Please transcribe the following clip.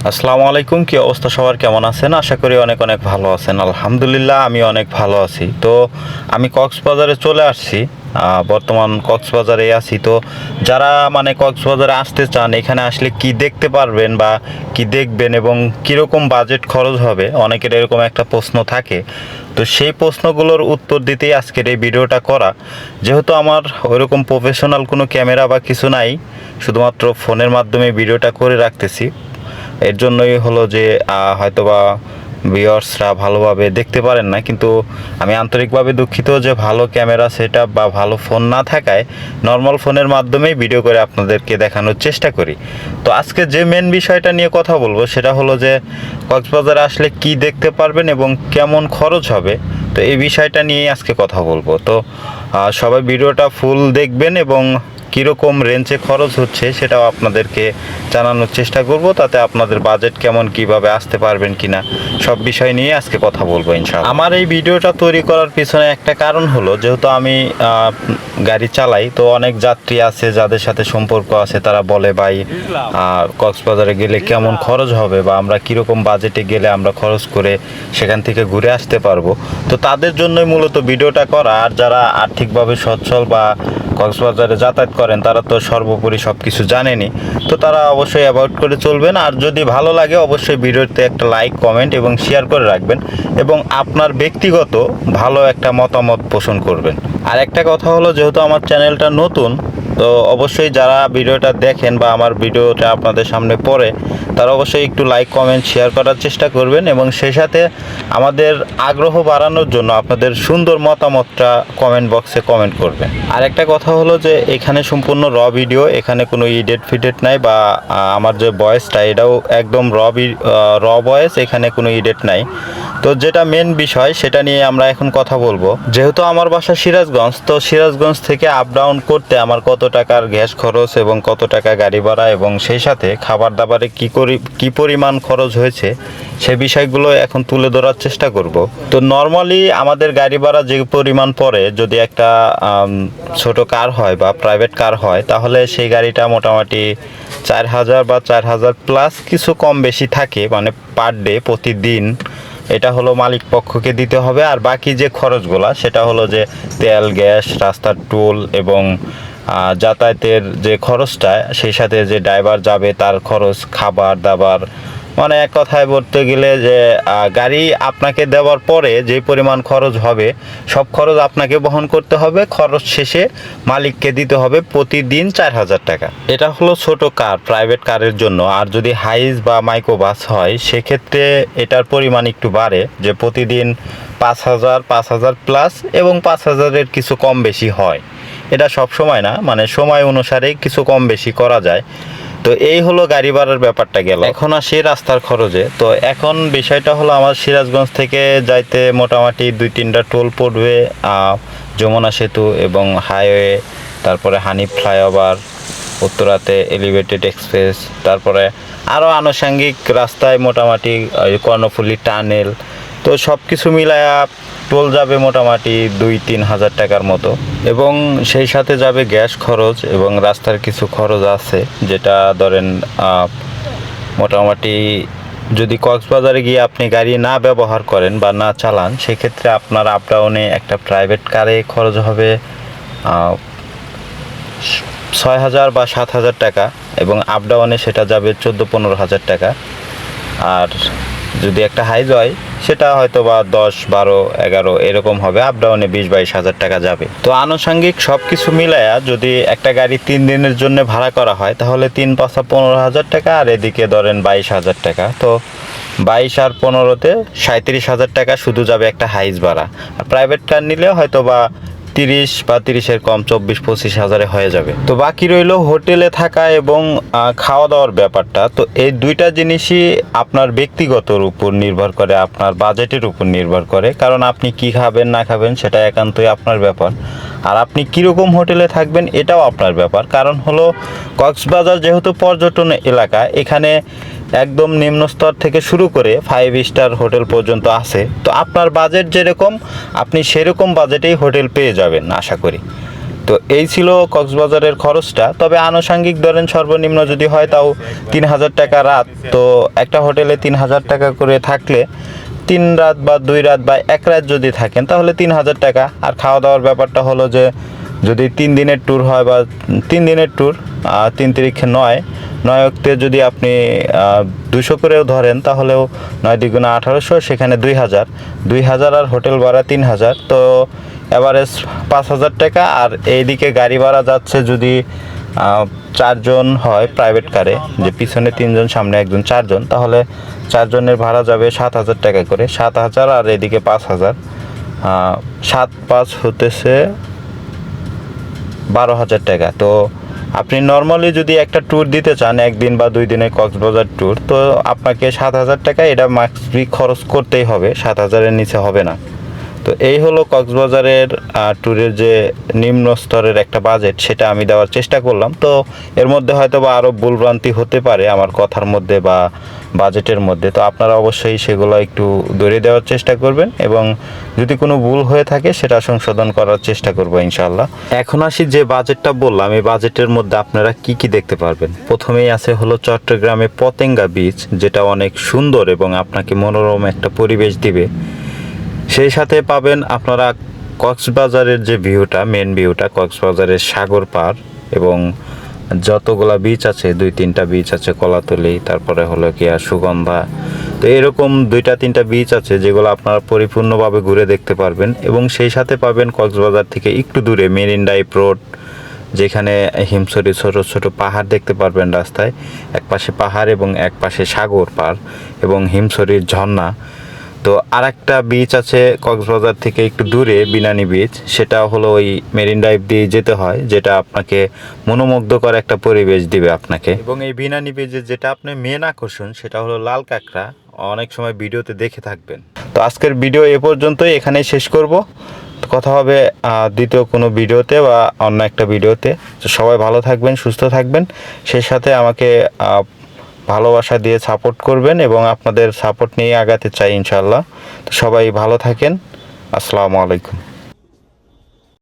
আসসালামু আলাইকুম, কি অবস্থা সবার? কেমন আছেন? আশা করি অনেক অনেক ভালো আছেন। আলহামদুলিল্লাহ, আমি অনেক ভালো আছি। তো আমি কক্সবাজারে চলে আসছি। বর্তমান কক্সবাজারে আছি। তো যারা মানে কক্সবাজারে আসতে চান, এখানে আসলে কি দেখতে পারবেন বা কি দেখবেন এবং কীরকম বাজেট খরচ হবে? অনেকের এরকম একটা প্রশ্ন থাকে। তো সেই প্রশ্নগুলোর উত্তর দিতেই আজকের এই ভিডিওটা করা। যেহেতু আমার ওইরকম প্রফেশনাল কোনো ক্যামেরা বা কিছু নাই, শুধুমাত্র ফোনের মাধ্যমে ভিডিওটা করে রাখতেছি। এর জন্যই হলো যে হয়তোবা ভিউয়ার্সরা ভালোভাবে দেখতে পারেন না, কিন্তু আমি আন্তরিকভাবে দুঃখিত যে ভালো ক্যামেরা সেট বা ভালো ফোন না থাকায় নর্মাল ফোনের মাধ্যমেই ভিডিও করে আপনাদেরকে দেখানোর চেষ্টা করি। তো আজকে যে মেন বিষয়টা নিয়ে কথা বলব, সেটা হলো যে, কক্সবাজারে আসলে কি দেখতে পারবেন এবং কেমন খরচ হবে, তো এই বিষয়টা নিয়েই আজকে কথা বলব। তো সবাই ভিডিওটা ফুল দেখবেন এবং কীরকম রেঞ্জে খরচ হচ্ছে সেটাও আপনাদেরকে জানানোর চেষ্টা করব, তাতে আপনাদের বাজেট কেমন, কীভাবে আসতে পারবেন কিনা, সব বিষয় নিয়ে আজকে কথা বলব ইনশাআল্লাহ। আমার এই ভিডিওটা তৈরি করার পিছনে একটা কারণ হলো, যেহেতু আমি গাড়ি চালাই, তো অনেক যাত্রী আছে যাদের সাথে সম্পর্ক আছে, তারা বলে, ভাই কক্সবাজারে গেলে কেমন খরচ হবে বা আমরা কীরকম বাজেটে গেলে আমরা খরচ করে সেখান থেকে ঘুরে আসতে পারব? তো তাদের জন্যই মূলত ভিডিওটা করা। আর যারা আর্থিকভাবে সচ্ছল বা কক্সবাজারে যাতায়াত করেন, তারা তো সর্বোপরি সব কিছু জানেনি। তো তারা অবশ্যই অ্যাভয়েড করে চলবেন, আর যদি ভালো লাগে অবশ্যই ভিডিওতে একটা লাইক কমেন্ট এবং শেয়ার করে রাখবেন এবং আপনার ব্যক্তিগত ভালো একটা মতামত পোষণ করবেন। আর একটা কথা হলো, যেহেতু আমার চ্যানেলটা নতুন তো অবশ্যই যারা ভিডিওটা দেখেন বা আমার ভিডিওটা আপনাদের সামনে পড়ে, তারা অবশ্যই একটু লাইক কমেন্ট শেয়ার করার চেষ্টা করবেন এবং সেই সাথে আমাদের আগ্রহ বাড়ানোর জন্য আপনাদের সুন্দর মতামতটা কমেন্ট বক্সে কমেন্ট করবেন। আর একটা কথা হলো যে এখানে সম্পূর্ণ র ভিডিও এখানে কোনো ইডেট ফিডেট নাই বা আমার যে ভয়েসটা এটাও একদম র র ভয়েস এখানে কোনো ইডেট নাই। তো যেটা মেন বিষয়, সেটা নিয়ে আমরা এখন কথা বলব। যেহেতু আমার বাসা সিরাজগঞ্জ, তো সিরাজগঞ্জ থেকে আপ ডাউন করতে আমার কত টাকার গ্যাস খরচ এবং কত টাকা গাড়ি ভাড়া এবং সেই সাথে খাবার দাবারে কি করি কি পরিমাণ খরচ হয়েছে, সে বিষয়গুলো এখন তুলে ধরার চেষ্টা করব। তো নর্মালি আমাদের গাড়ি ভাড়া যে পরিমাণ পড়ে, যদি একটা ছোট কার হয় বা প্রাইভেট কার হয়, তাহলে সেই গাড়িটা মোটামুটি চার হাজার বা চার হাজার প্লাস কিছু কম বেশি থাকে মানে পার ডে প্রতিদিন। এটা হলো মালিক পক্ষকে দিতে হবে। আর বাকি যে খরচগুলা, সেটা হলো যে তেল, গ্যাস, রাস্তার টোল এবং যাতায়াতের যে খরচটা, সেই সাথে যে ড্রাইভার যাবে, তার খরচ, খাবার, দাবার মানে এক কথায় বলতে গেলে যে গাড়ি আপনাকে দেওয়ার পরে যে পরিমাণ খরচ হবে, সব খরচ আপনাকে বহন করতে হবে। খরচ শেষে মালিককে দিতে হবে প্রতিদিন চার হাজার টাকা। এটা হলো ছোট কার প্রাইভেট কারের জন্য। আর যদি হাইস বা মাইক্রো বাস হয়, সেক্ষেত্রে এটার পরিমাণ একটু বাড়ে যে প্রতিদিন পাঁচ হাজার পাঁচ হাজার প্লাস এবং পাঁচ হাজারের কিছু কম বেশি হয়। এটা সব সময় না মানে সময় অনুসারে কিছু কম বেশি করা যায়। তো এই হলো গাড়ি ভাড়ার ব্যাপারটা গেল। এখন আসি রাস্তার খরচে। তো এখন বিষয়টা হলো আমার সিরাজগঞ্জ থেকে যাইতে মোটামুটি দুই তিনটা টোল পড়বে যমুনা সেতু এবং হাইওয়ে তারপরে হানি ফ্লাইওভার উত্তরাতে এলিভেটেড এক্সপ্রেস তারপরে আরও আনুষঙ্গিক রাস্তায় মোটামুটি কর্ণফুলি টানেল। তো সব কিছু মিলায়া টোল যাবে মোটামুটি দুই তিন হাজার টাকার মতো। এবং সেই সাথে যাবে গ্যাস খরচ এবং রাস্তার কিছু খরচ আছে, যেটা ধরেন মোটামুটি যদি কক্সবাজারে গিয়ে আপনি গাড়ি না ব্যবহার করেন বা না চালান, সেক্ষেত্রে আপনার আপ ডাউনে একটা প্রাইভেট কারে খরচ হবে ছয় হাজার বা সাত হাজার টাকা এবং আপ ডাউনে সেটা যাবে চোদ্দ পনেরো হাজার টাকা। আর যদি একটা হাইজ হয় সেটা হয়তো বা দশ, বারো, এগারো, এরকম হবে আপ ডাউনে বিশ, বাইশ হাজার টাকা যাবে। তো আনুষঙ্গিক সব কিছু মিলায়া যদি একটা গাড়ি তিন দিনের জন্য ভাড়া করা হয়, তাহলে তিন পাঁচা পনেরো হাজার টাকা, আর এদিকে ধরেন বাইশ হাজার টাকা। তো বাইশ আর পনেরোতে সাঁত্রিশ হাজার টাকা শুধু যাবে একটা হাইজ ভাড়া। আর প্রাইভেট কার নিলে হয়তো বা তিরিশ বা তিরিশের কম চব্বিশ পঁচিশ হাজারে হয়ে যাবে। তো বাকি রইল হোটেলে থাকা এবং খাওয়া দাওয়ার ব্যাপারটা। তো এই দুইটা জিনিসই আপনার ব্যক্তিগতর উপর নির্ভর করে, আপনার বাজেটের উপর নির্ভর করে। কারণ আপনি কি খাবেন, না খাবেন, সেটা একান্তই আপনার ব্যাপার। আর আপনি কীরকম হোটেলে থাকবেন এটাও আপনার ব্যাপার। কারণ হলো, কক্সবাজার যেহেতু পর্যটন এলাকা, এখানে একদম নিম্ন স্তর থেকে শুরু করে ফাইভ স্টার হোটেল পর্যন্ত আছে। তো আপনার বাজেট যেরকম, আপনি সেরকম বাজেটেই হোটেল পেয়ে যাবেন, আশা করি। তো এই ছিল কক্সবাজারের খরচটা। তবে আনুষঙ্গিক ধরেন সর্বনিম্ন যদি হয় তাও তিন হাজার টাকা রাত। তো একটা হোটেলে তিন হাজার টাকা করে থাকলে তিন রাত বা দুই রাত বা এক রাত যদি থাকেন, তাহলে তিন হাজার টাকা। আর খাওয়া দাওয়ার ব্যাপারটা হলো যে, যদি তিন দিনের ট্যুর হয় বা তিন দিনের ট্যুর তিন তারিখে নয় নয় অক্টে যদি আপনি দুশো করেও ধরেন, তাহলেও নয় দ্বিগুণে আঠারোশো, সেখানে দুই হাজার। দুই হাজার আর হোটেল ভাড়া তিন হাজার। তো এভারেজ পাঁচ হাজার টাকা। আর এইদিকে গাড়ি ভাড়া যাচ্ছে যদি চারজন হয় প্রাইভেট কারে যে পিছনে তিনজন, সামনে একজন, চারজন। তাহলে চারজনের ভাড়া যাবে সাত হাজার টাকা করে। সাত হাজার আর এদিকে পাঁচ হাজার। সাত পাঁচ হতেছে বারো হাজার টাকা। তো আপনি নর্মালি যদি একটা ট্যুর দিতে চান, একদিন বা দুই দিনের কক্সবাজার ট্যুর তো আপনাকে সাত হাজার টাকা এটা মাক্সবি খরচ করতেই হবে। সাত হাজারের নিচে হবে না। তো এই হলো কক্সবাজারের ট্যুরের যে নিম্ন স্তরের একটা বাজেট সেটা আমি দেওয়ার চেষ্টা করলাম। তো এর মধ্যে হয়তো বা আরও ভুলভ্রান্তি হতে পারে আমার কথার মধ্যে বা বাজেটের মধ্যে। তো আপনারা অবশ্যই সেগুলো একটু ধরে দেওয়ার চেষ্টা করবেন এবং যদি কোনো ভুল হয়ে থাকে, সেটা সংশোধন করার চেষ্টা করব ইনশাল্লাহ এখন আসি যে বাজেটটা বললাম, এই বাজেটের মধ্যে আপনারা কি কি দেখতে পারবেন? প্রথমেই আছে হলো চট্টগ্রামে পতেঙ্গা বিচ যেটা অনেক সুন্দর এবং আপনাকে মনোরম একটা পরিবেশ দিবে। সেই সাথে পাবেন আপনারা কক্সবাজারের যে ভিউটা মেন ভিউটা কক্সবাজারের সাগর পার এবং যতগুলা বিচ আছে, দুই তিনটা বিচ আছে, কলাতলি, তারপরে হলো আর সুগন্ধা। তো এরকম দুইটা তিনটা বিচ আছে যেগুলো আপনারা পরিপূর্ণভাবে ঘুরে দেখতে পারবেন এবং সেই সাথে পাবেন কক্সবাজার থেকে একটু দূরে মেরিন ড্রাইভ রোড যেখানে হিমছড়ি ছোট ছোট পাহাড় দেখতে পারবেন রাস্তায়। এক পাশে পাহাড় এবং এক পাশে সাগর পার এবং হিমসরির ঝর্ণা। তো আর একটা বিচ আছে কক্সবাজার থেকে একটু দূরে, বিনানি বিচ সেটা হলো ওই মেরিন ড্রাইভ দিয়ে যেতে হয়, যেটা আপনাকে মনোমুগ্ধকর একটা পরিবেশ দিবে আপনাকে। এবং এই বিনানি বিচের যেটা আপনার মেন আকর্ষণ, সেটা হলো লাল কাঁকড়া, অনেক সময় ভিডিওতে দেখে থাকবেন। তো আজকের ভিডিও এ পর্যন্তই, এখানেই শেষ করব। কথা হবে দ্বিতীয় কোনো ভিডিওতে বা অন্য একটা ভিডিওতে সবাই ভালো থাকবেন, সুস্থ থাকবেন। সেই সাথে আমাকে ভালোবাসা দিয়ে সাপোর্ট করবেন এবং আপনাদের সাপোর্ট নিয়ে আগাতে চাই ইনশাল্লাহ তো সবাই ভালো থাকেন। আসসালামু আলাইকুম।